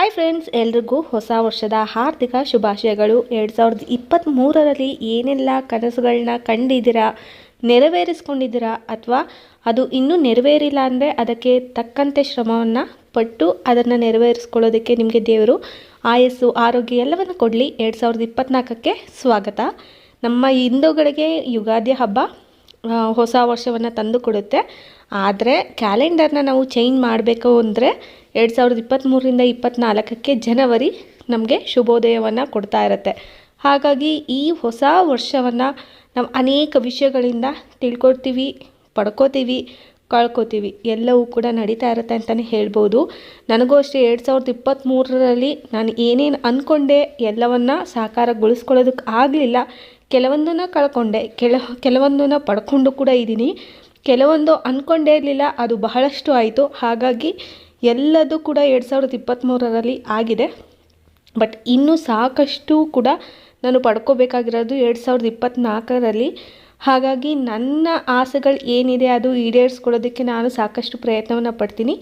Hi friends ಎಲ್ರಿಗೂ ಹೊಸ ವರ್ಷದ ಹಾರ್ದಿಕ ಶುಭಾಶಯಗಳು. ಎರಡು ಸಾವಿರದ ಇಪ್ಪತ್ತ್ಮೂರರಲ್ಲಿ ಏನೆಲ್ಲ ಕನಸುಗಳನ್ನ ಕಂಡಿದ್ದೀರಾ, ನೆರವೇರಿಸ್ಕೊಂಡಿದ್ದೀರಾ ಅಥವಾ ಅದು ಇನ್ನೂ ನೆರವೇರಿಲ್ಲ ಅಂದರೆ ಅದಕ್ಕೆ ತಕ್ಕಂತೆ ಶ್ರಮವನ್ನು ಪಟ್ಟು ಅದನ್ನು ನೆರವೇರಿಸ್ಕೊಳ್ಳೋದಕ್ಕೆ ನಿಮಗೆ ದೇವರು ಆಯಸ್ಸು, ಆರೋಗ್ಯ ಎಲ್ಲವನ್ನು ಕೊಡಲಿ. ಎರಡು ಸಾವಿರದ ಇಪ್ಪತ್ತ್ನಾಲ್ಕಕ್ಕೆ ಸ್ವಾಗತ. ನಮ್ಮ ಹಿಂದೂಗಳಿಗೆ ಯುಗಾದಿ ಹಬ್ಬ ಹೊಸ ವರ್ಷವನ್ನು ತಂದು ಕೊಡುತ್ತೆ. ಆದರೆ ಕ್ಯಾಲೆಂಡರ್ನ ನಾವು ಚೇಂಜ್ ಮಾಡಬೇಕು ಅಂದರೆ ಎರಡು ಸಾವಿರದ ಇಪ್ಪತ್ತ್ಮೂರರಿಂದ ಇಪ್ಪತ್ತ್ನಾಲ್ಕಕ್ಕೆ ಜನವರಿ ನಮಗೆ ಶುಭೋದಯವನ್ನು ಕೊಡ್ತಾ ಇರುತ್ತೆ. ಹಾಗಾಗಿ ಈ ಹೊಸ ವರ್ಷವನ್ನು ನಾವು ಅನೇಕ ವಿಷಯಗಳಿಂದ ತಿಳ್ಕೊಳ್ತೀವಿ, ಪಡ್ಕೋತೀವಿ, ಕಳ್ಕೊತೀವಿ. ಎಲ್ಲವೂ ಕೂಡ ನಡೀತಾ ಇರುತ್ತೆ ಅಂತಲೇ ಹೇಳ್ಬೋದು. ನನಗೂ ಅಷ್ಟೇ ಎರಡು ಸಾವಿರದ ಇಪ್ಪತ್ತ್ಮೂರರಲ್ಲಿ ನಾನು ಏನೇನು ಅಂದ್ಕೊಂಡೆ ಎಲ್ಲವನ್ನು ಸಾಕಾರಗೊಳಿಸ್ಕೊಳ್ಳೋದಕ್ಕೆ ಆಗಲಿಲ್ಲ. ಕೆಲವೊಂದನ್ನು ಕಳ್ಕೊಂಡೆ. ಕೆಲ ಕೆಲವೊಂದನ್ನು ಪಡ್ಕೊಂಡು ಕೂಡ ಇದ್ದೀನಿ. ಕೆಲವೊಂದು ಅಂದ್ಕೊಂಡೇ ಇರಲಿಲ್ಲ, ಅದು ಬಹಳಷ್ಟು ಆಯಿತು. ಹಾಗಾಗಿ ಎಲ್ಲದೂ ಕೂಡ ಎರಡು ಸಾವಿರದ ಇಪ್ಪತ್ತ್ಮೂರರಲ್ಲಿ ಆಗಿದೆ. ಬಟ್ ಇನ್ನೂ ಸಾಕಷ್ಟು ಕೂಡ ನಾನು ಪಡ್ಕೋಬೇಕಾಗಿರೋದು ಎರಡು ಸಾವಿರದ ಇಪ್ಪತ್ತ್ನಾಲ್ಕರಲ್ಲಿ ಹಾಗಾಗಿ ನನ್ನ ಆಸೆಗಳು ಏನಿದೆ ಅದು ಈಡೇರಿಸ್ಕೊಳ್ಳೋದಕ್ಕೆ ನಾನು ಸಾಕಷ್ಟು ಪ್ರಯತ್ನವನ್ನು ಪಡ್ತೀನಿ.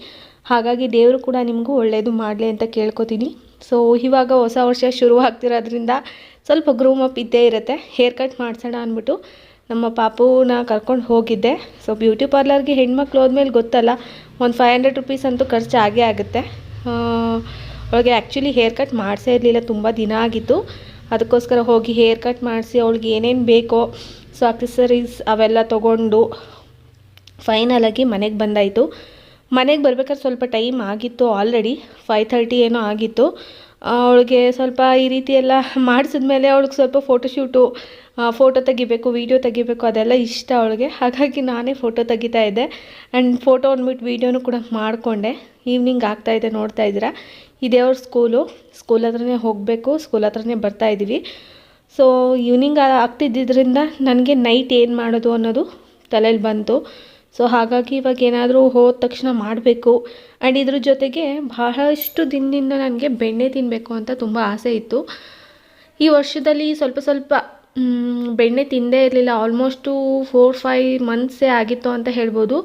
ಹಾಗಾಗಿ ದೇವರು ಕೂಡ ನಿಮಗೂ ಒಳ್ಳೆಯದು ಮಾಡಲಿ ಅಂತ ಕೇಳ್ಕೊತೀನಿ. ಸೊ ಇವಾಗ ಹೊಸ ವರ್ಷ ಶುರು ಆಗ್ತಿರೋದ್ರಿಂದ ಸ್ವಲ್ಪ ಗ್ರೂಮ್ ಅಪ್ ಇದ್ದೇ ಇರುತ್ತೆ. ಹೇರ್ ಕಟ್ ಮಾಡಿಸೋಣ ಅಂದ್ಬಿಟ್ಟು ನಮ್ಮ ಪಾಪುನ ಕರ್ಕೊಂಡು ಹೋಗಿದ್ದೆ. ಸೊ ಬ್ಯೂಟಿ ಪಾರ್ಲರ್ಗೆ ಹೆಣ್ಮಕ್ಳು ಹೋದ್ಮೇಲೆ ಗೊತ್ತಲ್ಲ, ಒಂದು ಫೈವ್ ಹಂಡ್ರೆಡ್ ರುಪೀಸ್ ಅಂತೂ ಖರ್ಚು ಆಗೇ ಆಗುತ್ತೆ. ಅವಳಿಗೆ ಆ್ಯಕ್ಚುಲಿ ಹೇರ್ ಕಟ್ ಮಾಡಿಸೇ ಇರಲಿಲ್ಲ, ತುಂಬ ದಿನ ಆಗಿತ್ತು. ಅದಕ್ಕೋಸ್ಕರ ಹೋಗಿ ಹೇರ್ ಕಟ್ ಮಾಡಿಸಿ ಅವಳಿಗೆ ಏನೇನು ಬೇಕೋ ಸೊ ಅಕ್ಸೆಸರೀಸ್ ಅವೆಲ್ಲ ತೊಗೊಂಡು ಫೈನಲಾಗಿ ಮನೆಗೆ ಬಂದಾಯಿತು. ಮನೆಗೆ ಬರ್ಬೇಕಾದ್ರೆ ಸ್ವಲ್ಪ ಟೈಮ್ ಆಗಿತ್ತು ಆಲ್ರೆಡಿ ಫೈವ್ ಥರ್ಟಿ ಏನೋ ಆಗಿತ್ತು. ಅವಳಿಗೆ ಸ್ವಲ್ಪ ಈ ರೀತಿ ಎಲ್ಲ ಮಾಡಿಸಿದ್ಮೇಲೆ ಅವಳಿಗೆ ಸ್ವಲ್ಪ ಫೋಟೋಶೂಟು ಫೋಟೋ ತೆಗಿಬೇಕು ವೀಡಿಯೋ ತೆಗಿಬೇಕು, ಅದೆಲ್ಲ ಇಷ್ಟ ಅವಳಿಗೆ. ಹಾಗಾಗಿ ನಾನೇ ಫೋಟೋ ತೆಗಿತಾ ಇದ್ದೆ. ಆ್ಯಂಡ್ ಫೋಟೋ ಅಂದ್ಬಿಟ್ಟು ವೀಡಿಯೋನು ಕೂಡ ಮಾಡಿಕೊಂಡೆ. ಈವ್ನಿಂಗ್ ಆಗ್ತಾಯಿದೆ ನೋಡ್ತಾ ಇದ್ದೀರಾ? ಇದೇ ಅವ್ರ ಸ್ಕೂಲು ಸ್ಕೂಲ್ ಹತ್ರನೇ ಹೋಗಬೇಕು ಸ್ಕೂಲ್ ಹತ್ರನೇ ಬರ್ತಾ ಇದ್ದೀವಿ. ಸೊ ಈವ್ನಿಂಗ್ ಆಗ್ತಿದ್ದಿದ್ದರಿಂದ ನನಗೆ ನೈಟ್ ಏನು ಮಾಡೋದು ಅನ್ನೋದು ತಲೆಯಲ್ಲಿ ಬಂತು. ಸೊ ಹಾಗಾಗಿ ಇವಾಗ ಏನಾದರೂ ಹೋದ ತಕ್ಷಣ ಮಾಡಬೇಕು. ಆ್ಯಂಡ್ ಇದ್ರ ಜೊತೆಗೆ ಬಹಳಷ್ಟು ದಿನದಿಂದ ನನಗೆ ಬೆಣ್ಣೆ ತಿನ್ನಬೇಕು ಅಂತ ತುಂಬ ಆಸೆ ಇತ್ತು. ಈ ವರ್ಷದಲ್ಲಿ ಸ್ವಲ್ಪ ಸ್ವಲ್ಪ ಬೆಣ್ಣೆ ತಿಂದೇ ಇರಲಿಲ್ಲ. ಆಲ್ಮೋಸ್ಟು ಫೋರ್ ಫೈವ್ ಮಂತ್ಸೇ ಆಗಿತ್ತು ಅಂತ ಹೇಳ್ಬೋದು.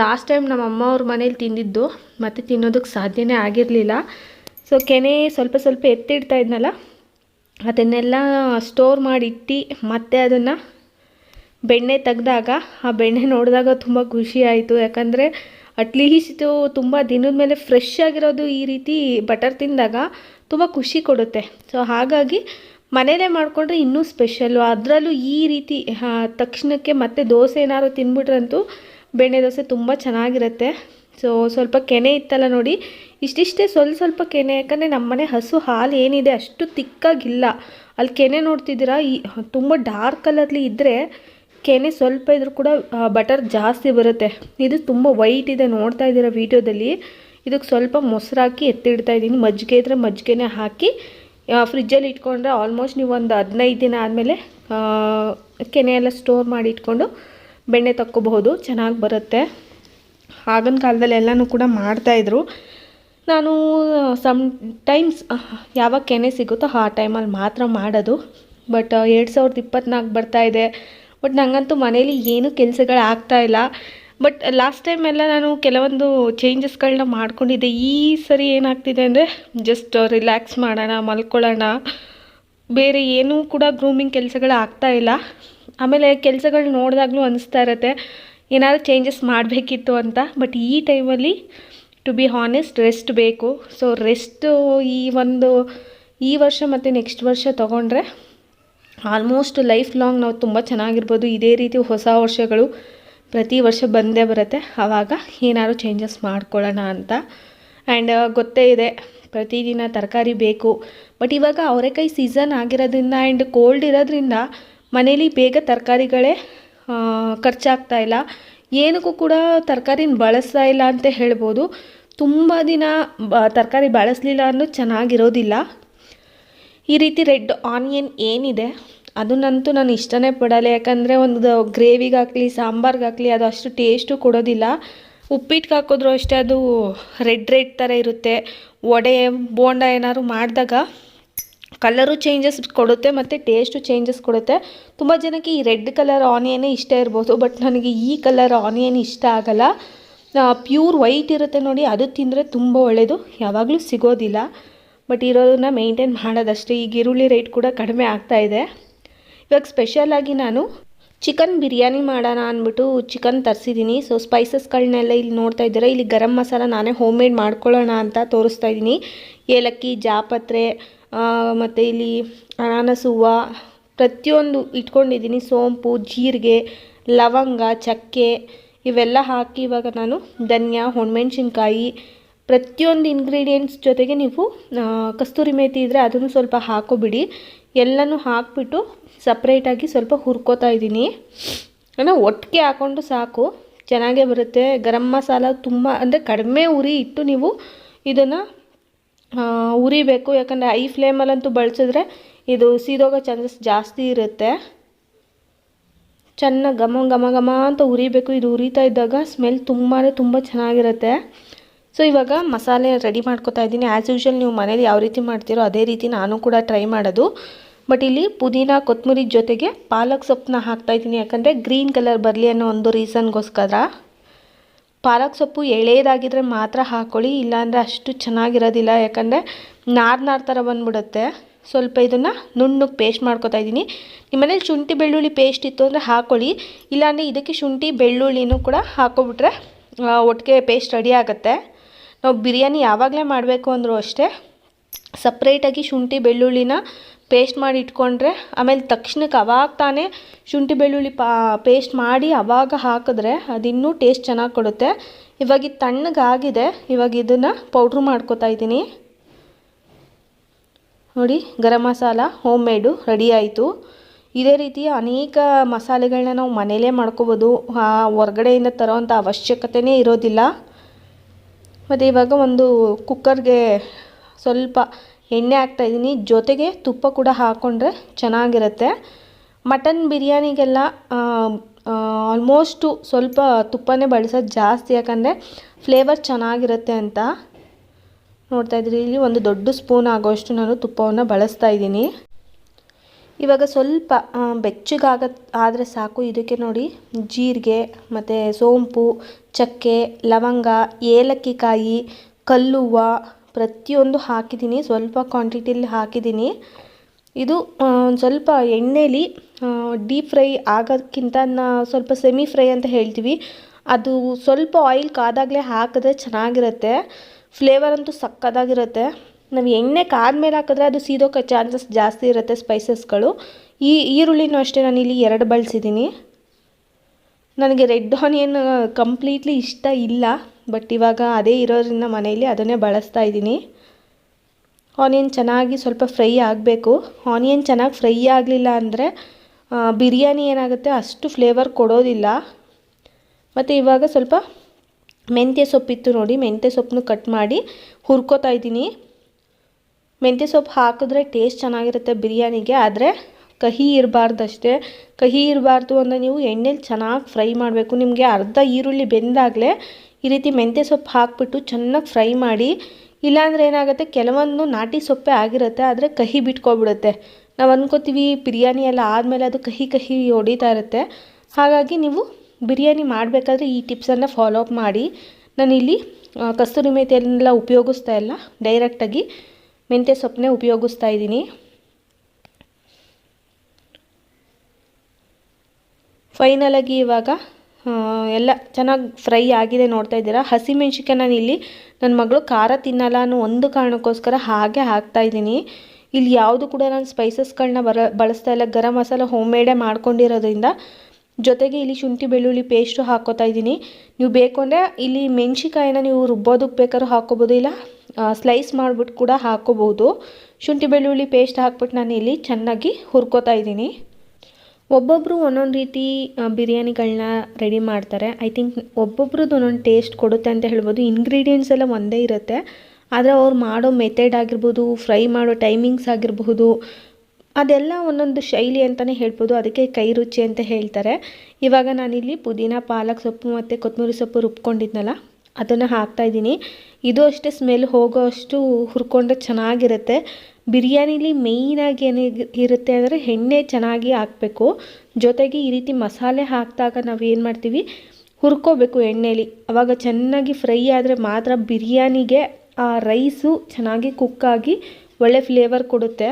ಲಾಸ್ಟ್ ಟೈಮ್ ನಮ್ಮ ಅಮ್ಮ ಅವ್ರ ಮನೇಲಿ ತಿಂದಿದ್ದು. ಮತ್ತು ತಿನ್ನೋದಕ್ಕೆ ಸಾಧ್ಯನೇ ಆಗಿರಲಿಲ್ಲ. ಸೊ ಕೆನೆ ಸ್ವಲ್ಪ ಸ್ವಲ್ಪ ಎತ್ತಿಡ್ತಾ ಇದ್ನಲ್ಲ, ಅದನ್ನೆಲ್ಲ ಸ್ಟೋರ್ ಮಾಡಿಟ್ಟು ಮತ್ತೆ ಅದನ್ನು ಬೆಣ್ಣೆ ತೆಗ್ದಾಗ ಆ ಬೆಣ್ಣೆ ನೋಡಿದಾಗ ತುಂಬ ಖುಷಿ ಆಯಿತು. ಯಾಕಂದರೆ ಅಟ್ಲೀಸ್ಟು ತುಂಬ ದಿನದ ಮೇಲೆ ಫ್ರೆಶ್ ಆಗಿರೋದು ಈ ರೀತಿ ಬಟರ್ ತಿಂದಾಗ ತುಂಬ ಖುಷಿ ಕೊಡುತ್ತೆ. ಸೊ ಹಾಗಾಗಿ ಮನೇಲೇ ಮಾಡಿಕೊಂಡ್ರೆ ಇನ್ನೂ ಸ್ಪೆಷಲ್ಲು ಅದರಲ್ಲೂ ಈ ರೀತಿ ತಕ್ಷಣಕ್ಕೆ ಮತ್ತೆ ದೋಸೆ ಏನಾದ್ರು ತಿಂದ್ಬಿಟ್ರಂತೂ ಬೆಣ್ಣೆ ದೋಸೆ ತುಂಬ ಚೆನ್ನಾಗಿರುತ್ತೆ. ಸೊ ಸ್ವಲ್ಪ ಕೆನೆ ಇತ್ತಲ್ಲ ನೋಡಿ, ಇಷ್ಟಿಷ್ಟೇ ಸ್ವಲ್ಪ ಸ್ವಲ್ಪ ಕೆನೆ, ಯಾಕಂದರೆ ನಮ್ಮನೆ ಹಸು ಹಾಲು ಏನಿದೆ ಅಷ್ಟು ತಿಕ್ಕಾಗಿಲ್ಲ. ಅಲ್ಲಿ ಕೆನೆ ನೋಡ್ತಿದ್ದೀರಾ, ಈ, ತುಂಬ ಡಾರ್ಕ್ ಕಲರ್ಲಿ ಇದ್ದರೆ ಕೆನೆ ಸ್ವಲ್ಪ ಇದ್ರೂ ಕೂಡ ಬಟರ್ ಜಾಸ್ತಿ ಬರುತ್ತೆ. ಇದು ತುಂಬ ವೈಟ್ ಇದೆ, ನೋಡ್ತಾ ಇದ್ದೀರಾ ವೀಡಿಯೋದಲ್ಲಿ. ಇದಕ್ಕೆ ಸ್ವಲ್ಪ ಮೊಸರು ಹಾಕಿ ಎತ್ತಿಡ್ತಾ ಇದ್ದೀನಿ. ಮಜ್ಜಿಗೆ ಇದ್ದರೆ ಮಜ್ಜಿಗೆನೇ ಹಾಕಿ ಫ್ರಿಜ್ಜಲ್ಲಿ ಇಟ್ಕೊಂಡ್ರೆ ಆಲ್ಮೋಸ್ಟ್ ನೀವು ಒಂದು ಹದಿನೈದು ದಿನ ಆದಮೇಲೆ ಕೆನೆ ಎಲ್ಲ ಸ್ಟೋರ್ ಮಾಡಿ ಇಟ್ಕೊಂಡು ಬೆಣ್ಣೆ ತಕ್ಕೋಬಹುದು. ಚೆನ್ನಾಗಿ ಬರುತ್ತೆ. ಆಗಿನ ಕಾಲದಲ್ಲಿ ಎಲ್ಲನೂ ಕೂಡ ಮಾಡ್ತಾಯಿದ್ರು ನಾನು ಸಮ್ ಟೈಮ್ಸ್ ಯಾವಾಗ ಕೆನೆ ಸಿಗುತ್ತೋ ಆ ಟೈಮಲ್ಲಿ ಮಾತ್ರ ಮಾಡೋದು. ಬಟ್ ಎರಡು ಸಾವಿರದ ಇಪ್ಪತ್ತ್ನಾಲ್ಕು ಬರ್ತಾ ಇದೆ. ಬಟ್ ನನಗಂತೂ ಮನೇಲಿ ಏನೂ ಕೆಲಸಗಳು ಆಗ್ತಾ ಇಲ್ಲ. ಬಟ್ ಲಾಸ್ಟ್ ಟೈಮ್ ಎಲ್ಲ ನಾನು ಕೆಲವೊಂದು ಚೇಂಜಸ್ಗಳನ್ನ ಮಾಡ್ಕೊಂಡಿದ್ದೆ. ಈ ಸರಿ ಏನಾಗ್ತಿದೆ ಅಂದರೆ ಜಸ್ಟ್ ರಿಲ್ಯಾಕ್ಸ್ ಮಾಡೋಣ, ಮಲ್ಕೊಳ್ಳೋಣ. ಬೇರೆ ಏನೂ ಕೂಡ ಗ್ರೂಮಿಂಗ್ ಕೆಲಸಗಳು ಆಗ್ತಾ ಇಲ್ಲ. ಆಮೇಲೆ ಕೆಲಸಗಳು ನೋಡಿದಾಗಲೂ ಅನಿಸ್ತಾ ಇರುತ್ತೆ. ಏನಾದರೂ ಚೇಂಜಸ್ ಮಾಡಬೇಕಿತ್ತು ಅಂತ. ಬಟ್ ಈ ಟೈಮಲ್ಲಿ ಟು ಬಿ ಹಾನೆಸ್ಟ್ ರೆಸ್ಟ್ ಬೇಕು. ಸೊ ರೆಸ್ಟು ಈ ಒಂದು ಈ ವರ್ಷ ಮತ್ತು ನೆಕ್ಸ್ಟ್ ವರ್ಷ ತೊಗೊಂಡ್ರೆ ಆಲ್ಮೋಸ್ಟ್ ಲೈಫ್ ಲಾಂಗ್ ನಾವು ತುಂಬ ಚೆನ್ನಾಗಿರ್ಬೋದು. ಇದೇ ರೀತಿ ಹೊಸ ವರ್ಷಗಳು ಪ್ರತಿ ವರ್ಷ ಬಂದೇ ಬರುತ್ತೆ. ಆವಾಗ ಏನಾದ್ರು ಚೇಂಜಸ್ ಮಾಡ್ಕೊಳ್ಳೋಣ ಅಂತ. ಆ್ಯಂಡ್ ಗೊತ್ತೇ ಇದೆ, ಪ್ರತಿದಿನ ತರಕಾರಿ ಬೇಕು. ಬಟ್ ಇವಾಗ ಅವರೆಕಾಯಿ ಸೀಸನ್ ಆಗಿರೋದ್ರಿಂದ ಆ್ಯಂಡ್ ಕೋಲ್ಡ್ ಇರೋದ್ರಿಂದ ಮನೇಲಿ ಬೇಗ ತರಕಾರಿಗಳೇ ಖರ್ಚಾಗ್ತಾ ಇಲ್ಲ. ಏನಕ್ಕೂ ಕೂಡ ತರಕಾರಿನ ಬಳಸ್ತಾ ಇಲ್ಲ ಅಂತ ಹೇಳ್ಬೋದು. ತುಂಬ ದಿನ ತರಕಾರಿ ಬಳಸಲಿಲ್ಲ ಅನ್ನೋದು ಚೆನ್ನಾಗಿರೋದಿಲ್ಲ. ಈ ರೀತಿ ರೆಡ್ ಆನಿಯನ್ ಏನಿದೆ, ಅದನ್ನಂತೂ ನಾನು ಇಷ್ಟನೇ ಪಡಲ್ಲ. ಯಾಕಂದರೆ ಒಂದು ಗ್ರೇವಿಗಾಗಲಿ ಸಾಂಬಾರ್ಗಾಗಲಿ ಅದು ಅಷ್ಟು ಟೇಸ್ಟು ಕೊಡೋದಿಲ್ಲ. ಉಪ್ಪಿಟ್ಟಿಗೆ ಹಾಕಿದ್ರು ಅಷ್ಟೇ ಅದು ರೆಡ್ ರೆಡ್ ಥರ ಇರುತ್ತೆ. ವಡೆ, ಬೋಂಡ ಏನಾದ್ರು ಮಾಡಿದಾಗ ಕಲರು ಚೇಂಜಸ್ ಕೊಡುತ್ತೆ ಮತ್ತು ಟೇಸ್ಟು ಚೇಂಜಸ್ ಕೊಡುತ್ತೆ. ತುಂಬ ಜನಕ್ಕೆ ಈ ರೆಡ್ ಕಲರ್ ಆನಿಯನ್ನೇ ಇಷ್ಟ ಇರ್ಬೋದು ಬಟ್ ನನಗೆ ಈ ಕಲರ್ ಆನಿಯನ್ ಇಷ್ಟ ಆಗಲ್ಲ. ಪ್ಯೂರ್ ವೈಟ್ ಇರುತ್ತೆ ನೋಡಿ, ಅದು ತಿಂದರೆ ತುಂಬ ಒಳ್ಳೆಯದು ಯಾವಾಗಲೂ ಸಿಗೋದಿಲ್ಲ. ಬಟ್ ಇರೋದನ್ನ ಮೇಂಟೈನ್ ಮಾಡೋದಷ್ಟೇ. ಈಗ ಈರುಳ್ಳಿ ರೇಟ್ ಕೂಡ ಕಡಿಮೆ ಆಗ್ತಾ ಇದೆ. ಇವಾಗ ಸ್ಪೆಷಲಾಗಿ ನಾನು ಚಿಕನ್ ಬಿರಿಯಾನಿ ಮಾಡೋಣ ಅಂದ್ಬಿಟ್ಟು ಚಿಕನ್ ತರಿಸಿದ್ದೀನಿ. ಸೊ ಸ್ಪೈಸಸ್ಗಳನ್ನೆಲ್ಲ ಇಲ್ಲಿ ನೋಡ್ತಾ ಇದ್ದೀರಾ? ಇಲ್ಲಿ ಗರಂ ಮಸಾಲ ನಾನೇ ಹೋಮ್ ಮೇಡ್ ಮಾಡ್ಕೊಳ್ಳೋಣ ಅಂತ ತೋರಿಸ್ತಾ ಇದ್ದೀನಿ. ಏಲಕ್ಕಿ, ಜಾಪತ್ರೆ ಮತ್ತು ಇಲ್ಲಿ ಅನಾನಸ್ ಪ್ರತಿಯೊಂದು ಇಟ್ಕೊಂಡಿದ್ದೀನಿ. ಸೋಂಪು, ಜೀರಿಗೆ, ಲವಂಗ, ಚಕ್ಕೆ ಇವೆಲ್ಲ ಹಾಕಿ ಇವಾಗ ನಾನು ಧನ್ಯ ಒಣಮೆಣ್ಸಿನ್ಕಾಯಿ ಪ್ರತಿಯೊಂದು ಇಂಗ್ರೀಡಿಯೆಂಟ್ಸ್ ಜೊತೆಗೆ ನೀವು ಕಸ್ತೂರಿ ಮೇಥಿ ಇದ್ದರೆ ಅದನ್ನು ಸ್ವಲ್ಪ ಹಾಕೋಬಿಡಿ. ಎಲ್ಲನೂ ಹಾಕ್ಬಿಟ್ಟು ಸಪ್ರೇಟಾಗಿ ಸ್ವಲ್ಪ ಹುರ್ಕೋತಾ ಇದ್ದೀನಿ. ಅಂದರೆ ಒಟ್ಟಿಗೆ ಹಾಕ್ಕೊಂಡು ಸಾಕು. ಚೆನ್ನಾಗೇ ಬರುತ್ತೆ. ಗರಂ ಮಸಾಲ ತುಂಬ, ಅಂದರೆ ಕಡಿಮೆ ಉರಿ ಇಟ್ಟು ನೀವು ಇದನ್ನು ಉರಿಬೇಕು. ಯಾಕಂದರೆ ಐ ಫ್ಲೇಮಲ್ಲಂತೂ ಬಳಸಿದ್ರೆ ಇದು ಸೀದೋಗೋ ಚಾನ್ಸಸ್ ಜಾಸ್ತಿ ಇರುತ್ತೆ. ಚೆನ್ನಾಗಿ ಘಮ ಘಮ ಘಮ ಅಂತ ಉರಿಬೇಕು. ಇದು ಉರಿತಾ ಇದ್ದಾಗ ಸ್ಮೆಲ್ ತುಂಬಾ ತುಂಬ ಚೆನ್ನಾಗಿರುತ್ತೆ. ಸೊ ಇವಾಗ ಮಸಾಲೆ ರೆಡಿ ಮಾಡ್ಕೋತಾ ಇದ್ದೀನಿ. ಆ್ಯಸ್ ಯೂಶ್ವಲ್ ನೀವು ಮನೇಲಿ ಯಾವ ರೀತಿ ಮಾಡ್ತೀರೋ ಅದೇ ರೀತಿ ನಾನು ಕೂಡ ಟ್ರೈ ಮಾಡೋದು. ಬಟ್ ಇಲ್ಲಿ ಪುದೀನ ಕೊತ್ತಂಬರಿ ಜೊತೆಗೆ ಪಾಲಕ್ ಸೊಪ್ಪನ್ನ ಹಾಕ್ತಾಯಿದ್ದೀನಿ ಯಾಕಂದರೆ ಗ್ರೀನ್ ಕಲರ್ ಬರಲಿ ಅನ್ನೋ ಒಂದು ರೀಸನ್ಗೋಸ್ಕರ ಪಾಲಕ್ ಸೊಪ್ಪು ಎಳೆಯದಾಗಿದ್ದರೆ ಮಾತ್ರ ಹಾಕ್ಕೊಳ್ಳಿ ಇಲ್ಲಾಂದರೆ ಅಷ್ಟು ಚೆನ್ನಾಗಿರೋದಿಲ್ಲ. ಯಾಕಂದರೆ ನಾರು ನಾರು ಥರ ಬಂದ್ಬಿಡುತ್ತೆ. ಸ್ವಲ್ಪ ಇದನ್ನು ನುಣ್ಣಗೆ ಪೇಸ್ಟ್ ಮಾಡ್ಕೊತಾ ಇದ್ದೀನಿ. ನಿಮ್ಮ ಮನೇಲಿ ಶುಂಠಿ, ಬೆಳ್ಳುಳ್ಳಿ ಪೇಸ್ಟ್ ಇತ್ತು ಅಂದರೆ ಹಾಕ್ಕೊಳ್ಳಿ ಇಲ್ಲಾಂದರೆ ಇದಕ್ಕೆ ಶುಂಠಿ, ಬೆಳ್ಳುಳ್ಳಿನೂ ಕೂಡ ಹಾಕ್ಕೊಬಿಟ್ರೆ ಒಟ್ಟಿಗೆ ಪೇಸ್ಟ್ ರೆಡಿ ಆಗುತ್ತೆ. ನಾವು ಬಿರಿಯಾನಿ ಯಾವಾಗಲೇ ಮಾಡಬೇಕು ಅಂದರೂ ಅಷ್ಟೇ ಸಪ್ರೇಟಾಗಿ ಶುಂಠಿ ಬೆಳ್ಳುಳ್ಳಿನ ಪೇಸ್ಟ್ ಮಾಡಿ ಇಟ್ಕೊಂಡ್ರೆ, ಆಮೇಲೆ ತಕ್ಷಣಕ್ಕೆ ಅವಾಗ ತಾನೇ ಶುಂಠಿ ಬೆಳ್ಳುಳ್ಳಿ ಪಾ ಪೇಸ್ಟ್ ಮಾಡಿ ಅವಾಗ ಹಾಕಿದ್ರೆ ಅದಿನ್ನೂ ಟೇಸ್ಟ್ ಚೆನ್ನಾಗಿ ಕೊಡುತ್ತೆ. ಇವಾಗ ಇದು ತಣ್ಣಗಾಗಿದೆ, ಇವಾಗ ಇದನ್ನು ಪೌಡ್ರ್ ಮಾಡ್ಕೋತಾ ಇದ್ದೀನಿ. ನೋಡಿ, garam masala home made ready ಆಯಿತು. ಇದೇ ರೀತಿ ಅನೇಕ ಮಸಾಲೆಗಳನ್ನ ನಾವು ಮನೇಲೇ ಮಾಡ್ಕೋಬೋದು. ಹೊರಗಡೆಯಿಂದ ತರೋವಂಥ ಅವಶ್ಯಕತೆಯೇ ಇರೋದಿಲ್ಲ. ಮತ್ತು ಇವಾಗ ಒಂದು ಕುಕ್ಕರ್ಗೆ ಸ್ವಲ್ಪ ಎಣ್ಣೆ ಹಾಕ್ತಾಯಿದ್ದೀನಿ ಜೊತೆಗೆ ತುಪ್ಪ ಕೂಡ ಹಾಕ್ಕೊಂಡ್ರೆ ಚೆನ್ನಾಗಿರುತ್ತೆ. ಮಟನ್ ಬಿರಿಯಾನಿಗೆಲ್ಲ ಆಲ್ಮೋಸ್ಟು ಸ್ವಲ್ಪ ತುಪ್ಪನೇ ಬಳಸೋದು ಜಾಸ್ತಿ, ಯಾಕಂದರೆ ಫ್ಲೇವರ್ ಚೆನ್ನಾಗಿರುತ್ತೆ ಅಂತ. ನೋಡ್ತಾ ಇದ್ರಿ ಇಲ್ಲಿ ಒಂದು ದೊಡ್ಡ ಸ್ಪೂನ್ ಆಗೋಷ್ಟು ನಾನು ತುಪ್ಪವನ್ನು ಬಳಸ್ತಾ ಇದ್ದೀನಿ. ಇವಾಗ ಸ್ವಲ್ಪ ಬೆಚ್ಚಗಾಗ ಆದರೆ ಸಾಕು. ಇದಕ್ಕೆ ನೋಡಿ ಜೀರಿಗೆ, ಮತ್ತು ಸೋಂಪು, ಚಕ್ಕೆ, ಲವಂಗ ಏಲಕ್ಕಿ ಕಾಯಿ ಕಲ್ಲುವ್ವ ಪ್ರತಿಯೊಂದು ಹಾಕಿದ್ದೀನಿ. ಸ್ವಲ್ಪ ಕ್ವಾಂಟಿಟಿಲಿ ಹಾಕಿದ್ದೀನಿ. ಇದು ಒಂದು ಸ್ವಲ್ಪ ಎಣ್ಣೆಲಿ ಡೀಪ್ ಫ್ರೈ ಆಗೋದಕ್ಕಿಂತ ಸ್ವಲ್ಪ ಸೆಮಿ ಫ್ರೈ ಅಂತ ಹೇಳ್ತೀವಿ. ಅದು ಸ್ವಲ್ಪ ಆಯಿಲ್ ಕಾದಾಗಲೇ ಹಾಕಿದ್ರೆ ಚೆನ್ನಾಗಿರುತ್ತೆ. ಫ್ಲೇವರ್ ಅಂತೂ ಸಕ್ಕತ್ತಾಗಿರುತ್ತೆ ನಾವು ಎಣ್ಣೆ ಕಾದ ಮೇಲೆ ಹಾಕಿದ್ರೆ ಅದು ಸೀದೋಕೆ ಚಾನ್ಸಸ್ ಜಾಸ್ತಿ ಇರುತ್ತೆ ಸ್ಪೈಸಸ್ಗಳು ಈ ಈರುಳ್ಳಿನೂ ಅಷ್ಟೇ ನಾನು ಇಲ್ಲಿ ಎರಡು ಬಳಸಿದ್ದೀನಿ. ನನಗೆ ರೆಡ್ ಆನಿಯನ್ ಕಂಪ್ಲೀಟ್ಲಿ ಇಷ್ಟ ಇಲ್ಲ. ಬಟ್ ಇವಾಗ ಅದೇ ಇರೋದ್ರಿಂದ ಮನೆಯಲ್ಲಿ ಅದನ್ನೇ ಬಳಸ್ತಾ ಇದ್ದೀನಿ. ಆನಿಯನ್ ಚೆನ್ನಾಗಿ ಸ್ವಲ್ಪ ಫ್ರೈ ಆಗಬೇಕು. ಆನಿಯನ್ ಚೆನ್ನಾಗಿ ಫ್ರೈ ಆಗಲಿಲ್ಲ ಅಂದರೆ ಬಿರಿಯಾನಿ ಏನಾಗುತ್ತೆ ಅಷ್ಟು ಫ್ಲೇವರ್ ಕೊಡೋದಿಲ್ಲ. ಮತ್ತು ಇವಾಗ ಸ್ವಲ್ಪ ಮೆಂತ್ಯ ಸೊಪ್ಪಿತ್ತು ನೋಡಿ, ಮೆಂತ್ಯ ಸೊಪ್ಪನ್ನು ಕಟ್ ಮಾಡಿ ಹುರ್ಕೋತಾ ಇದ್ದೀನಿ. ಮೆಂತ್ಯ ಸೊಪ್ಪು ಹಾಕಿದ್ರೆ ಟೇಸ್ಟ್ ಚೆನ್ನಾಗಿರುತ್ತೆ ಬಿರಿಯಾನಿಗೆ, ಆದರೆ ಕಹಿ ಇರಬಾರ್ದು ಅಷ್ಟೇ ಕಹಿ ಇರಬಾರ್ದು ಅಂದರೆ ನೀವು ಎಣ್ಣೆಲಿ ಚೆನ್ನಾಗಿ ಫ್ರೈ ಮಾಡಬೇಕು. ನಿಮಗೆ ಅರ್ಧ ಈರುಳ್ಳಿ ಬೆಂದಾಗಲೇ ಈ ರೀತಿ ಮೆಂತ್ಯ ಸೊಪ್ಪು ಹಾಕಿಬಿಟ್ಟು ಚೆನ್ನಾಗಿ ಫ್ರೈ ಮಾಡಿ, ಇಲ್ಲಾಂದರೆ ಏನಾಗುತ್ತೆ, ಕೆಲವೊಂದು ನಾಟಿ ಸೊಪ್ಪೆ ಆಗಿರುತ್ತೆ, ಆದರೆ ಕಹಿ ಬಿಟ್ಕೊಬಿಡುತ್ತೆ. ನಾವು ಅಂದ್ಕೋತೀವಿ ಬಿರಿಯಾನಿ ಎಲ್ಲ ಆದಮೇಲೆ ಅದು ಕಹಿ ಕಹಿ ಹೊಡಿತಾ ಇರುತ್ತೆ. ಹಾಗಾಗಿ ನೀವು ಬಿರಿಯಾನಿ ಮಾಡಬೇಕಾದ್ರೆ ಈ ಟಿಪ್ಸನ್ನು ಫಾಲೋ ಅಪ್ ಮಾಡಿ. ನಾನಿಲ್ಲಿ ಕಸ್ತೂರಿ ಮೇಥಿಯನ್ನೆಲ್ಲ ಉಪಯೋಗಿಸ್ತಾ ಇಲ್ಲ ಡೈರೆಕ್ಟಾಗಿ ಮೆಂತ್ಯ ಸೊಪ್ಪನ್ನೇ ಉಪಯೋಗಿಸ್ತಾ ಇದ್ದೀನಿ. ಫೈನಲಾಗಿ ಇವಾಗ ಎಲ್ಲ ಚೆನ್ನಾಗಿ ಫ್ರೈ ಆಗಿದೆ ನೋಡ್ತಾ ಇದ್ದೀರಾ? ಹಸಿಮೆಣ್ಸಿಕಾಯಿ ನಾನು ಇಲ್ಲಿ ನನ್ನ ಮಗಳು ಖಾರ ತಿನ್ನಲ್ಲ ಅನ್ನೋ ಒಂದು ಕಾರಣಕ್ಕೋಸ್ಕರ ಹಾಗೆ ಹಾಕ್ತಾ ಇದ್ದೀನಿ. ಇಲ್ಲಿ ಯಾವುದು ಕೂಡ ನಾನು ಸ್ಪೈಸಸ್ಗಳನ್ನ ಬರ, ಬಳಸ್ತಾ ಇಲ್ಲ. ಗರಂ ಮಸಾಲ ಹೋಮ್ ಮೇಡೇ ಮಾಡ್ಕೊಂಡಿರೋದ್ರಿಂದ ಜೊತೆಗೆ ಇಲ್ಲಿ ಶುಂಠಿ ಬೆಳ್ಳುಳ್ಳಿ ಪೇಸ್ಟು ಹಾಕೋತಾ ಇದ್ದೀನಿ. ನೀವು ಬೇಕು ಅಂದರೆ ಇಲ್ಲಿ ಮೆಣ್ಸಿಕಾಯಿನ ನೀವು ರುಬ್ಬೋದಕ್ಕೆ ಬೇಕಾದ್ರೂ ಹಾಕೋಬೋದು ಇಲ್ಲ? ಸ್ಲೈಸ್ ಮಾಡಿಬಿಟ್ಟು ಕೂಡ ಹಾಕ್ಕೋಬೋದು ಶುಂಠಿ ಬೆಳ್ಳುಳ್ಳಿ ಪೇಸ್ಟ್ ಹಾಕ್ಬಿಟ್ಟು ನಾನು ಇಲ್ಲಿ ಚೆನ್ನಾಗಿ ಹುರ್ಕೋತಾ ಇದ್ದೀನಿ. ಒಬ್ಬೊಬ್ಬರು ಒಂದೊಂದು ರೀತಿ ಬಿರಿಯಾನಿಗಳನ್ನ ರೆಡಿ ಮಾಡ್ತಾರೆ. ಐ ಥಿಂಕ್ ಒಬ್ಬೊಬ್ರದ್ದು ಒಂದೊಂದು ಟೇಸ್ಟ್ ಕೊಡುತ್ತೆ ಅಂತ ಹೇಳ್ಬೋದು. ಇಂಗ್ರೀಡಿಯೆಂಟ್ಸ್ ಎಲ್ಲ ಒಂದೇ ಇರುತ್ತೆ. ಆದರೆ ಅವ್ರು ಮಾಡೋ ಮೆಥಡ್ ಆಗಿರ್ಬೋದು ಫ್ರೈ ಮಾಡೋ ಟೈಮಿಂಗ್ಸ್ ಆಗಿರಬಹುದು, ಅದೆಲ್ಲ ಒಂದೊಂದು ಶೈಲಿ ಅಂತಲೇ ಹೇಳ್ಬೋದು. ಅದಕ್ಕೆ ಕೈ ರುಚಿ ಅಂತ ಹೇಳ್ತಾರೆ. ಇವಾಗ ನಾನಿಲ್ಲಿ ಪುದೀನ, ಪಾಲಕ್ ಸೊಪ್ಪು ಮತ್ತು ಕೊತ್ತಂಬರಿ ಸೊಪ್ಪು ರುಬ್ಕೊಂಡಿದ್ನಲ್ಲ ಅದನ್ನು ಹಾಕ್ತಾಯಿದ್ದೀನಿ ಇದು ಅಷ್ಟೇ ಸ್ಮೆಲ್ ಹೋಗೋ ಅಷ್ಟು ಹುರ್ಕೊಂಡ್ರೆ ಚೆನ್ನಾಗಿರುತ್ತೆ. ಬಿರಿಯಾನಿಲಿ ಮೇಯ್ನಾಗಿ ಏನು ಇರುತ್ತೆ ಅಂದರೆ ಎಣ್ಣೆ ಚೆನ್ನಾಗಿ ಹಾಕಬೇಕು. ಜೊತೆಗೆ ಈ ರೀತಿ ಮಸಾಲೆ ಹಾಕಿದಾಗ ನಾವು ಏನು ಮಾಡ್ತೀವಿ? ಹುರ್ಕೋಬೇಕು ಎಣ್ಣೆಲಿ. ಆವಾಗ ಚೆನ್ನಾಗಿ ಫ್ರೈ ಆದರೆ ಮಾತ್ರ ಬಿರಿಯಾನಿಗೆ ಆ ರೈಸು ಚೆನ್ನಾಗಿ ಕುಕ್ಕಾಗಿ ಒಳ್ಳೆ ಫ್ಲೇವರ್ ಕೊಡುತ್ತೆ.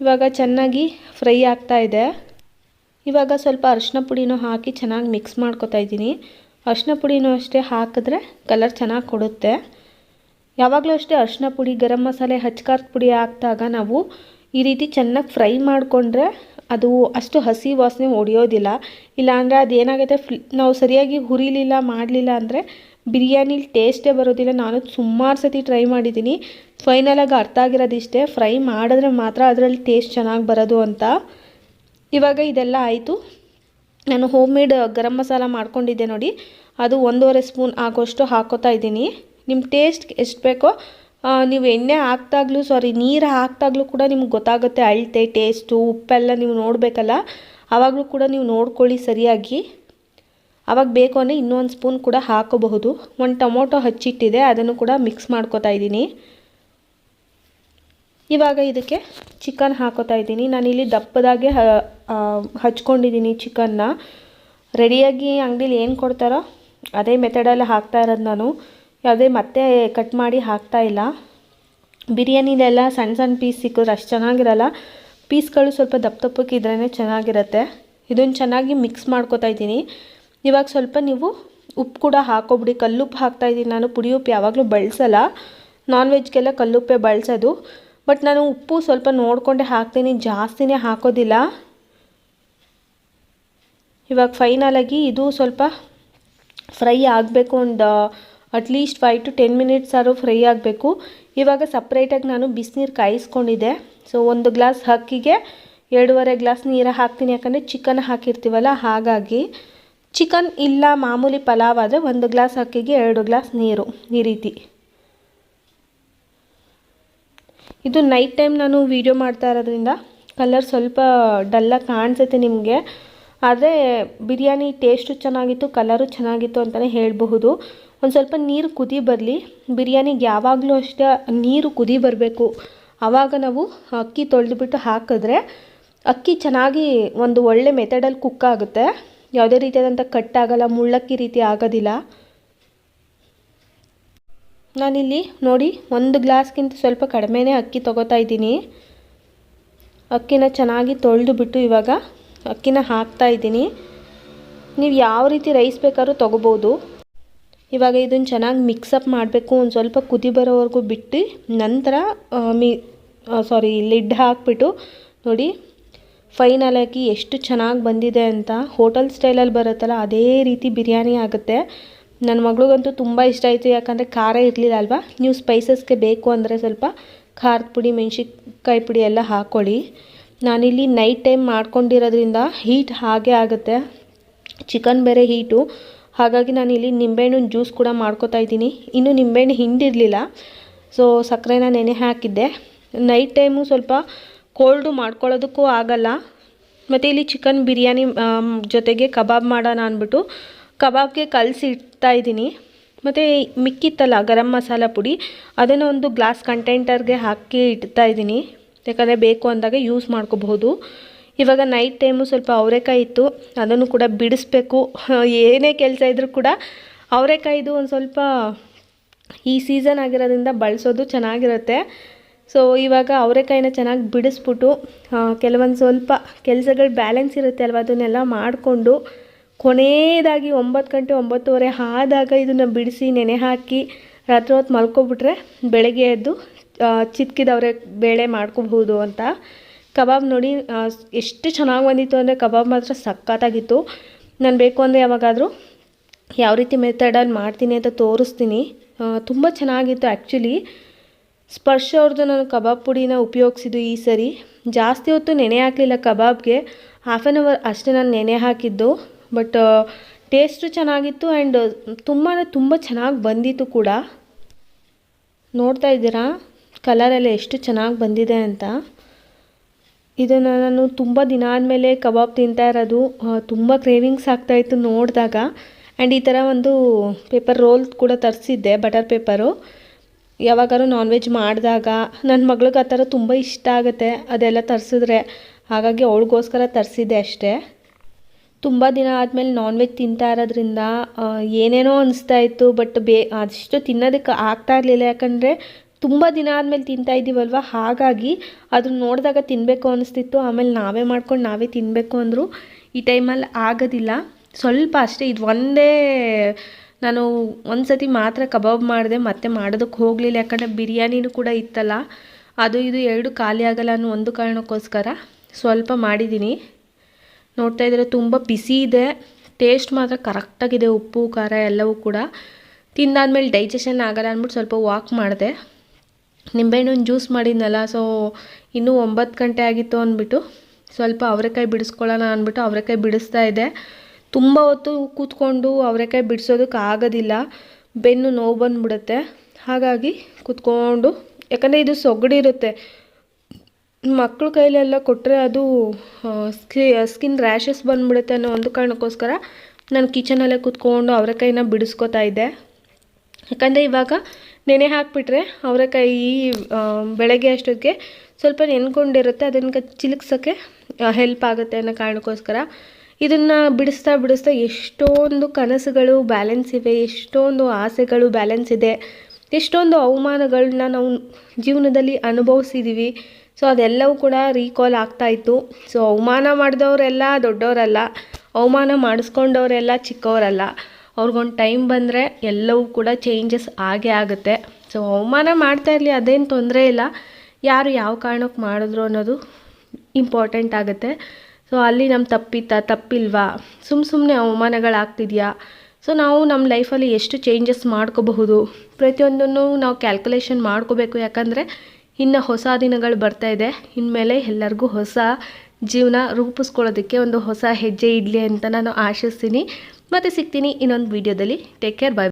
ಇವಾಗ ಚೆನ್ನಾಗಿ ಫ್ರೈ ಆಗ್ತಾ ಇದೆ. ಇವಾಗ ಸ್ವಲ್ಪ ಅರಿಶಿನ ಪುಡಿನೂ ಹಾಕಿ ಚೆನ್ನಾಗಿ ಮಿಕ್ಸ್ ಮಾಡ್ಕೊತಾ ಇದ್ದೀನಿ. ಅರಿಶಿನ ಪುಡಿನೂ ಅಷ್ಟೇ ಹಾಕಿದ್ರೆ ಕಲರ್ ಚೆನ್ನಾಗಿ ಕೊಡುತ್ತೆ. ಯಾವಾಗಲೂ ಅಷ್ಟೇ ಅರಿಶಿನ ಪುಡಿ, ಗರಂ ಮಸಾಲೆ, ಹಚ್ಕಾರದ ಪುಡಿ ಹಾಕಿದಾಗ ನಾವು ಈ ರೀತಿ ಚೆನ್ನಾಗಿ ಫ್ರೈ ಮಾಡಿಕೊಂಡ್ರೆ ಅದು ಅಷ್ಟು ಹಸಿ ವಾಸನೆ ಹೊಡೆಯೋದಿಲ್ಲ ಇಲ್ಲಾಂದರೆ ಅದೇನಾಗುತ್ತೆ ಫ್ಲ್ ನಾವು ಸರಿಯಾಗಿ ಹುರಿಲಿಲ್ಲ, ಮಾಡಲಿಲ್ಲ ಅಂದರೆ ಬಿರಿಯಾನಿಲಿ ಟೇಸ್ಟೇ ಬರೋದಿಲ್ಲ. ನಾನು ಸುಮಾರು ಸತಿ ಟ್ರೈ ಮಾಡಿದ್ದೀನಿ. ಫೈನಲಾಗಿ ಅರ್ಥ ಆಗಿರೋದಿಷ್ಟೇ. ಫ್ರೈ ಮಾಡಿದ್ರೆ ಮಾತ್ರ ಅದರಲ್ಲಿ ಟೇಸ್ಟ್ ಚೆನ್ನಾಗಿ ಬರೋದು ಅಂತ. ಇವಾಗ ಇದೆಲ್ಲ ಆಯಿತು. ನಾನು ಹೋಮ್ ಮೇಡ್ ಗರಂ ಮಸಾಲ ಮಾಡ್ಕೊಂಡಿದ್ದೆ ನೋಡಿ. ಅದು ಒಂದೂವರೆ ಸ್ಪೂನ್ ಆಗೋಷ್ಟು ಹಾಕೋತಾ ಇದ್ದೀನಿ. ನಿಮ್ಮ ಟೇಸ್ಟ್ ಎಷ್ಟು ಬೇಕೋ ನೀವು ಎಣ್ಣೆ ಹಾಕ್ದಾಗ್ಲೂ ಸಾರಿ ನೀರು ಹಾಕ್ದಾಗ್ಲೂ ಕೂಡ ನಿಮ್ಗೆ ಗೊತ್ತಾಗುತ್ತೆ ಅಳತೆ ಟೇಸ್ಟು ಉಪ್ಪೆಲ್ಲ ನೀವು ನೋಡಬೇಕಲ್ಲ. ಆವಾಗಲೂ ಕೂಡ ನೀವು ನೋಡ್ಕೊಳ್ಳಿ ಸರಿಯಾಗಿ. ಆವಾಗ ಬೇಕು ಅಂದರೆ ಇನ್ನೊಂದು ಸ್ಪೂನ್ ಕೂಡ ಹಾಕೋಬಹುದು. ಒಂದು ಟೊಮೊಟೊ ಹಚ್ಚಿಟ್ಟಿದೆ, ಅದನ್ನು ಕೂಡ ಮಿಕ್ಸ್ ಮಾಡ್ಕೊತಾ ಇದ್ದೀನಿ. ಇವಾಗ ಇದಕ್ಕೆ ಚಿಕನ್ ಹಾಕೋತಾ ಇದ್ದೀನಿ. ನಾನಿಲ್ಲಿ ದಪ್ಪದಾಗೆ ಹಚ್ಕೊಂಡಿದ್ದೀನಿ ಚಿಕನ್ನ ರೆಡಿಯಾಗಿ ಅಂಗಡೀಲಿ ಏನು ಕೊಡ್ತಾರೋ ಅದೇ ಮೆಥಡಲ್ಲಿ ಹಾಕ್ತಾ ಇರೋದು ನಾನು. ಯಾವುದೇ ಮತ್ತೆ ಕಟ್ ಮಾಡಿ ಹಾಕ್ತಾ ಇಲ್ಲ. ಬಿರಿಯಾನಿಲೆಲ್ಲ ಸಣ್ಣ ಸಣ್ಣ ಪೀಸ್ ಸಿಕ್ಕಿದ್ರೆ ಅಷ್ಟು ಚೆನ್ನಾಗಿರಲ್ಲ. ಪೀಸ್ಗಳು ಸ್ವಲ್ಪ ದಪ್ಪ ದಪ್ಪಕ್ಕಿದ್ರೇ ಚೆನ್ನಾಗಿರುತ್ತೆ. ಇದನ್ನು ಚೆನ್ನಾಗಿ ಮಿಕ್ಸ್ ಮಾಡ್ಕೊತಾ ಇದ್ದೀನಿ. ಇವಾಗ ಸ್ವಲ್ಪ ನೀವು ಉಪ್ಪು ಕೂಡ ಹಾಕೋಬಿಡಿ. ಕಲ್ಲುಪ್ಪು ಹಾಕ್ತಾಯಿದ್ದೀನಿ ನಾನು. ಪುಡಿ ಉಪ್ಪು ಯಾವಾಗಲೂ ಬಳಸಲ್ಲ. ನಾನ್ ವೆಜ್ಗೆಲ್ಲ ಕಲ್ಲುಪ್ಪೆ ಬಳಸೋದು. ಬಟ್ ನಾನು ಉಪ್ಪು ಸ್ವಲ್ಪ ನೋಡಿಕೊಂಡೆ ಹಾಕ್ತೀನಿ, ಜಾಸ್ತಿನೇ ಹಾಕೋದಿಲ್ಲ. ಇವಾಗ ಫೈನಲಾಗಿ ಇದು ಸ್ವಲ್ಪ ಫ್ರೈ ಆಗಬೇಕು ಒಂದು at least five to ten minutes ಆದರೂ ಫ್ರೈ ಆಗಬೇಕು. ಇವಾಗ ಸಪ್ರೇಟಾಗಿ ನಾನು ಬಿಸಿನೀರು ಕಾಯಿಸ್ಕೊಂಡಿದ್ದೆ. ಸೊ ಒಂದು ಗ್ಲಾಸ್ ಹಕ್ಕಿಗೆ ಎರಡೂವರೆ ಗ್ಲಾಸ್ ನೀರು ಹಾಕ್ತೀನಿ, ಯಾಕಂದರೆ ಚಿಕನ್ ಹಾಕಿರ್ತೀವಲ್ಲ, ಹಾಗಾಗಿ. ಚಿಕನ್ ಇಲ್ಲ ಮಾಮೂಲಿ ಪಲಾವ್ ಆದರೆ ಒಂದು ಗ್ಲಾಸ್ ಹಕ್ಕಿಗೆ ಎರಡು ಗ್ಲಾಸ್ ನೀರು, ಈ ರೀತಿ. ಇದು ನೈಟ್ ಟೈಮ್ ನಾನು ವೀಡಿಯೋ ಮಾಡ್ತಾ ಇರೋದ್ರಿಂದ ಕಲರ್ ಸ್ವಲ್ಪ ಡಲ್ಲಾಗಿ ಕಾಣಿಸುತ್ತೆ ನಿಮಗೆ. ಆದರೆ ಬಿರಿಯಾನಿ ಟೇಸ್ಟು ಚೆನ್ನಾಗಿತ್ತು ಕಲರು ಚೆನ್ನಾಗಿತ್ತು ಅಂತಲೇ ಹೇಳಬಹುದು. ಒಂದು ಸ್ವಲ್ಪ ನೀರು ಕುದಿ ಬರಲಿ. ಬಿರಿಯಾನಿಗೆ ಯಾವಾಗಲೂ ಅಷ್ಟೇ ನೀರು ಕುದಿ ಬರಬೇಕು. ಆವಾಗ ನಾವು ಅಕ್ಕಿ ತೊಳೆದುಬಿಟ್ಟು ಹಾಕಿದ್ರೆ ಅಕ್ಕಿ ಚೆನ್ನಾಗಿ ಒಂದು ಒಳ್ಳೆ ಮೆಥಡಲ್ಲಿ ಕುಕ್ ಆಗುತ್ತೆ. ಯಾವುದೇ ರೀತಿಯಾದಂಥ ಕಟ್ಟಾಗಲ್ಲ ಮುಳ್ಳಕ್ಕಿ ರೀತಿ ಆಗೋದಿಲ್ಲ. ನಾನಿಲ್ಲಿ ನೋಡಿ ಒಂದು ಗ್ಲಾಸ್ಗಿಂತ ಸ್ವಲ್ಪ ಕಡಿಮೆನೇ ಅಕ್ಕಿ ತೊಗೋತಾ ಇದ್ದೀನಿ. ಅಕ್ಕಿನ ಚೆನ್ನಾಗಿ ತೊಳೆದು ಬಿಟ್ಟು ಇವಾಗ ಅಕ್ಕಿನ ಹಾಕ್ತಾ ಇದ್ದೀನಿ. ನೀವು ಯಾವ ರೀತಿ ರೈಸ್ ಬೇಕಾದ್ರೂ ತೊಗೋಬೋದು. ಇವಾಗ ಇದನ್ನು ಚೆನ್ನಾಗಿ ಮಿಕ್ಸಪ್ ಮಾಡಬೇಕು. ಒಂದು ಸ್ವಲ್ಪ ಕುದಿ ಬರೋವರೆಗೂ ಬಿಟ್ಟು ನಂತರ ಮಿ ಸಾರಿ ಲಿಡ್ ಹಾಕ್ಬಿಟ್ಟು ನೋಡಿ ಫೈನಲಾಗಿ ಎಷ್ಟು ಚೆನ್ನಾಗಿ ಬಂದಿದೆ ಅಂತ ಹೋಟೆಲ್ ಸ್ಟೈಲಲ್ಲಿ ಬರುತ್ತಲ್ಲ, ಅದೇ ರೀತಿ ಬಿರಿಯಾನಿ ಆಗುತ್ತೆ. ನನ್ನ ಮಗಳಿಗಂತೂ ತುಂಬ ಇಷ್ಟ ಆಯಿತು. ಯಾಕಂದರೆ ಖಾರ ಇರಲಿಲ್ಲ ಅಲ್ವಾ? ನೀವು ಸ್ಪೈಸಸ್ಗೆ ಬೇಕು ಅಂದರೆ ಸ್ವಲ್ಪ ಖಾರದ ಪುಡಿ, ಮೆಣಸಿನ್ಕಾಯಿ ಪುಡಿ ಎಲ್ಲ ಹಾಕ್ಕೊಳ್ಳಿ ನಾನಿಲ್ಲಿ ನೈಟ್ ಟೈಮ್ ಮಾಡ್ಕೊಂಡಿರೋದ್ರಿಂದ ಹೀಟ್ ಹಾಗೆ ಆಗುತ್ತೆ. ಚಿಕನ್ ಬೇರೆ ಹೀಟು ಹಾಗಾಗಿ ನಾನಿಲ್ಲಿ ನಿಂಬೆಹಣ್ಣಿನ ಜ್ಯೂಸ್ ಕೂಡ ಮಾಡ್ಕೋತಾ ಇದ್ದೀನಿ. ಇನ್ನೂ ನಿಂಬೆಹಣ್ಣು ಹಿಂಡಿರಲಿಲ್ಲ. ಸೊ ಸಕ್ಕರೆನ ನೆನೆ ಹಾಕಿದ್ದೆ. ನೈಟ್ ಟೈಮು ಸ್ವಲ್ಪ ಕೋಲ್ಡು ಮಾಡ್ಕೊಳ್ಳೋದಕ್ಕೂ ಆಗಲ್ಲ. ಮತ್ತು ಇಲ್ಲಿ ಚಿಕನ್ ಬಿರಿಯಾನಿ ಜೊತೆಗೆ ಕಬಾಬ್ ಮಾಡೋಣ ಅಂದ್ಬಿಟ್ಟು ಕಬಾಬ್ಗೆ ಕಲಸಿ ಇಡ್ತಾ ಇದ್ದೀನಿ. ಮತ್ತು ಮಿಕ್ಕಿತ್ತಲ್ಲ, ಗರಂ ಮಸಾಲ ಪುಡಿ. ಅದನ್ನು ಒಂದು ಗ್ಲಾಸ್ ಕಂಟೈಂಟರ್ಗೆ ಹಾಕಿ ಇಡ್ತಾ ಇದ್ದೀನಿ. ಯಾಕಂದರೆ ಬೇಕು ಅಂದಾಗ ಯೂಸ್ ಮಾಡ್ಕೋಬಹುದು. ಇವಾಗ ನೈಟ್ ಟೈಮು ಸ್ವಲ್ಪ ಅವರೆಕಾಯಿ ಇತ್ತು. ಅದನ್ನು ಕೂಡ ಬಿಡಿಸ್ಬೇಕು. ಏನೇ ಕೆಲಸ ಇದ್ದರೂ ಕೂಡ ಅವರೆಕಾಯಿದು ಒಂದು ಸ್ವಲ್ಪ ಈ ಸೀಸನ್ ಆಗಿರೋದ್ರಿಂದ ಬಳಸೋದು ಚೆನ್ನಾಗಿರುತ್ತೆ. ಸೊ ಇವಾಗ ಅವರೆಕಾಯಿನ ಚೆನ್ನಾಗಿ ಬಿಡಿಸ್ಬಿಟ್ಟು ಕೆಲವೊಂದು ಸ್ವಲ್ಪ ಕೆಲಸಗಳು ಬ್ಯಾಲೆನ್ಸ್ ಇರುತ್ತೆ ಅಲ್ವ? ಅದನ್ನೆಲ್ಲ ಮಾಡಿಕೊಂಡು ಕೊನೆಯದಾಗಿ ಒಂಬತ್ತು ಗಂಟೆ ಒಂಬತ್ತುವರೆ ಆದಾಗ ಇದನ್ನು ಬಿಡಿಸಿ ನೆನೆ ಹಾಕಿ ರಾತ್ರಿ ಹೊತ್ತು ಮಲ್ಕೊಬಿಟ್ರೆ ಬೆಳಗ್ಗೆ ಎದ್ದು ಚಿತ್ಕಿದವ್ರೆ ಬೇಳೆ ಮಾಡ್ಕೋಬಹುದು ಅಂತ. ಕಬಾಬ್ ನೋಡಿ ಎಷ್ಟು ಚೆನ್ನಾಗಿ ಬಂದಿತ್ತು ಅಂದರೆ ಕಬಾಬ್ ಮಾತ್ರ ಸಖತ್ತಾಗಿತ್ತು. ನಾನು ಬೇಕು ಅಂದರೆ ಯಾವಾಗಾದರೂ ಯಾವ ರೀತಿ ಮೆಥಡಲ್ಲಿ ಮಾಡ್ತೀನಿ ಅಂತ ತೋರಿಸ್ತೀನಿ. ತುಂಬ ಚೆನ್ನಾಗಿತ್ತು ಆ್ಯಕ್ಚುಲಿ ಸ್ಪರ್ಶ ಅವ್ರದ್ದು ನಾನು ಕಬಾಬ್ ಪುಡಿನ ಉಪಯೋಗಿಸಿದ್ದು ಈ ಸರಿ. ಜಾಸ್ತಿ ಹೊತ್ತು ನೆನೆ ಹಾಕಲಿಲ್ಲ ಕಬಾಬ್ಗೆ. ಹಾಫ್ ಆ್ಯನ್ ಅವರ್ ಅಷ್ಟೇ ನಾನು ನೆನೆ ಹಾಕಿದ್ದು. ಬಟ್ ಟೇಸ್ಟು ಚೆನ್ನಾಗಿತ್ತು ಆ್ಯಂಡ್ ತುಂಬಾ ತುಂಬ ಚೆನ್ನಾಗಿ ಬಂದಿತ್ತು ಕೂಡ. ನೋಡ್ತಾ ಇದ್ದೀರಾ? ಕಲರೆಲ್ಲ ಎಷ್ಟು ಚೆನ್ನಾಗಿ ಬಂದಿದೆ ಅಂತ. ಇದನ್ನು ನಾನು ತುಂಬ ದಿನ ಆದಮೇಲೆ ಕಬಾಬ್ ತಿಂತಾ ಇರೋದು. ತುಂಬ ಕ್ರೇವಿಂಗ್ಸ್ ಆಗ್ತಾಯಿತ್ತು ನೋಡಿದಾಗ. ಆ್ಯಂಡ್ ಈ ಥರ ಒಂದು ಪೇಪರ್ ರೋಲ್ ಕೂಡ ತರಿಸಿದ್ದೆ ಬಟರ್ ಪೇಪರು ಯಾವಾಗಾರು ನಾನ್ ವೆಜ್ ಮಾಡಿದಾಗ ನನ್ನ ಮಗಳಿಗೆ ಆ ಥರ ತುಂಬ ಇಷ್ಟ ಆಗುತ್ತೆ, ಅದೆಲ್ಲ ತರಿಸಿದ್ರೆ. ಹಾಗಾಗಿ ಅವಳಿಗೋಸ್ಕರ ತರಿಸಿದ್ದೆ ಅಷ್ಟೇ. ತುಂಬ ದಿನ ಆದಮೇಲೆ ನಾನ್ ವೆಜ್ ತಿಂತಾ ಇರೋದ್ರಿಂದ ಏನೇನೋ ಅನಿಸ್ತಾ ಇತ್ತು ಬಟ್ ಬೇ ಅಷ್ಟು ತಿನ್ನೋದಕ್ಕೆ ಆಗ್ತಾ ಇರಲಿಲ್ಲ. ಯಾಕಂದರೆ ತುಂಬ ದಿನ ಆದಮೇಲೆ ತಿಂತಾ ಇದ್ದೀವಲ್ವ? ಹಾಗಾಗಿ ಅದನ್ನ ನೋಡಿದಾಗ ತಿನ್ನಬೇಕು ಅನಿಸ್ತಿತ್ತು. ಆಮೇಲೆ ನಾವೇ ಮಾಡ್ಕೊಂಡು ನಾವೇ ತಿನ್ನಬೇಕು ಅಂದರು ಈ ಟೈಮಲ್ಲಿ ಆಗೋದಿಲ್ಲ. ಸ್ವಲ್ಪ ಅಷ್ಟೇ, ಇದು ಒಂದೇ, ನಾನು ಒಂದು ಸತಿ ಮಾತ್ರ ಕಬಾಬ್ ಮಾಡಿದೆ, ಮತ್ತೆ ಮಾಡೋದಕ್ಕೆ ಹೋಗಲಿಲ್ಲ. ಯಾಕಂದರೆ ಬಿರಿಯಾನಿನೂ ಕೂಡ ಇತ್ತಲ್ಲ. ಅದು ಇದು ಎರಡು ಖಾಲಿ ಆಗಲ್ಲ ಅನ್ನೋ ಒಂದು ಕಾರಣಕ್ಕೋಸ್ಕರ ಸ್ವಲ್ಪ ಮಾಡಿದ್ದೀನಿ. ನೋಡ್ತಾ ಇದ್ರೆ ತುಂಬ ಬಿಸಿ ಇದೆ. ಟೇಸ್ಟ್ ಮಾತ್ರ ಕರೆಕ್ಟಾಗಿದೆ ಉಪ್ಪು, ಖಾರ ಎಲ್ಲವೂ ಕೂಡ. ತಿಂದಾದ್ಮೇಲೆ ಡೈಜೆಷನ್ ಆಗಲ್ಲ ಅಂದ್ಬಿಟ್ಟು ಸ್ವಲ್ಪ ವಾಕ್ ಮಾಡಿದೆ. ನಿಂಬೆಹಣ್ಣು ಜ್ಯೂಸ್ ಮಾಡಿದ್ನಲ್ಲ ಸೊ ಇನ್ನೂ ಒಂಬತ್ತು ಗಂಟೆ ಆಗಿತ್ತು ಅಂದ್ಬಿಟ್ಟು. ಸ್ವಲ್ಪ ಅವರೆಕಾಯಿ ಬಿಡಿಸ್ಕೊಳ್ಳೋಣ ಅಂದ್ಬಿಟ್ಟು ಅವರೆಕಾಯಿ ಬಿಡಿಸ್ತಾ ಇದೆ ತುಂಬ ಹೊತ್ತು ಕೂತ್ಕೊಂಡು ಅವರೆಕಾಯಿ ಬಿಡಿಸೋದಕ್ಕೆ ಆಗೋದಿಲ್ಲ. ಬೆನ್ನು ನೋವು ಬಂದುಬಿಡುತ್ತೆ. ಹಾಗಾಗಿ ಕೂತ್ಕೊಂಡು, ಯಾಕಂದರೆ ಇದು ಸೊಗಡಿರುತ್ತೆ. ಮಕ್ಳ ಕೈಲೆಲ್ಲ ಕೊಟ್ಟರೆ ಅದು ಸ್ಕಿ, ಸ್ಕಿನ್ ರ್ಯಾಷಸ್ ಬಂದ್ಬಿಡುತ್ತೆ ಅನ್ನೋ ಒಂದು ಕಾರಣಕ್ಕೋಸ್ಕರ ನಾನು ಕಿಚನಲ್ಲೇ ಕೂತ್ಕೊಂಡು ಅವರೆಕಾಯಿನ ಬಿಡಿಸ್ಕೊತಾ ಇದ್ದೆ. ಯಾಕಂದರೆ ಇವಾಗ ನೆನೆ ಹಾಕಿಬಿಟ್ರೆ ಅವರೆಕಾಯಿ ಬೆಳಗ್ಗೆ ಅಷ್ಟೊತ್ತಿಗೆ ಸ್ವಲ್ಪ ನೆನ್ಕೊಂಡಿರುತ್ತೆ, ಅದನ್ನು ಚಿಲುಕ್ಸೋಕ್ಕೆ ಹೆಲ್ಪ್ ಆಗುತ್ತೆ ಅನ್ನೋ ಕಾರಣಕ್ಕೋಸ್ಕರ. ಇದನ್ನು ಬಿಡಿಸ್ತಾ ಬಿಡಿಸ್ತಾ ಎಷ್ಟೊಂದು ಕನಸುಗಳು ಬ್ಯಾಲೆನ್ಸ್ ಇವೆ, ಎಷ್ಟೊಂದು ಆಸೆಗಳು ಬ್ಯಾಲೆನ್ಸ್ ಇದೆ, ಎಷ್ಟೊಂದು ಅವಮಾನಗಳನ್ನ ನಾವು ಜೀವನದಲ್ಲಿ ಅನುಭವಿಸಿದ್ದೀವಿ ಸೊ ಅದೆಲ್ಲವೂ ಕೂಡ ರೀಕಾಲ್ ಆಗ್ತಾಯಿತ್ತು ಸೊ ಅವಮಾನ ಮಾಡಿದವರೆಲ್ಲ ದೊಡ್ಡವರಲ್ಲ. ಅವಮಾನ ಮಾಡಿಸ್ಕೊಂಡವರೆಲ್ಲ ಚಿಕ್ಕವರಲ್ಲ. ಅವ್ರಿಗೊಂದು ಟೈಮ್ ಬಂದರೆ ಎಲ್ಲವೂ ಕೂಡ ಚೇಂಜಸ್ ಆಗೇ ಆಗುತ್ತೆ. ಸೊ ಅವಮಾನ ಮಾಡ್ತಾ ಇರಲಿ, ಅದೇನು ತೊಂದರೆ ಇಲ್ಲ. ಯಾರು ಯಾವ ಕಾರಣಕ್ಕೆ ಮಾಡಿದ್ರು ಅನ್ನೋದು ಇಂಪಾರ್ಟೆಂಟ್ ಆಗುತ್ತೆ. ಸೊ ಅಲ್ಲಿ ನಮ್ಮ ತಪ್ಪಿತ್ತಾ ತಪ್ಪಿಲ್ವಾ? ಸುಮ್ಮ ಸುಮ್ಮನೆ ಅವಮಾನಗಳಾಗ್ತಿದೆಯಾ? ಸೊ ನಾವು ನಮ್ಮ ಲೈಫಲ್ಲಿ ಎಷ್ಟು ಚೇಂಜಸ್ ಮಾಡ್ಕೋಬಹುದು? ಪ್ರತಿಯೊಂದನ್ನು ನಾವು ಕ್ಯಾಲ್ಕುಲೇಷನ್ ಮಾಡ್ಕೋಬೇಕು. ಯಾಕಂದರೆ ಇನ್ನು ಹೊಸ ದಿನಗಳು ಬರ್ತಾ ಇದೆ. ಇನ್ಮೇಲೆ ಎಲ್ಲರಿಗೂ ಹೊಸ ಜೀವನ ರೂಪಿಸ್ಕೊಳ್ಳೋದಕ್ಕೆ ಒಂದು ಹೊಸ ಹೆಜ್ಜೆ ಇಡಲಿ ಅಂತ ನಾನು ಆಶಿಸ್ತೀನಿ. ಮತ್ತು ಸಿಗ್ತೀನಿ ಇನ್ನೊಂದು ವೀಡಿಯೋದಲ್ಲಿ. Take care bye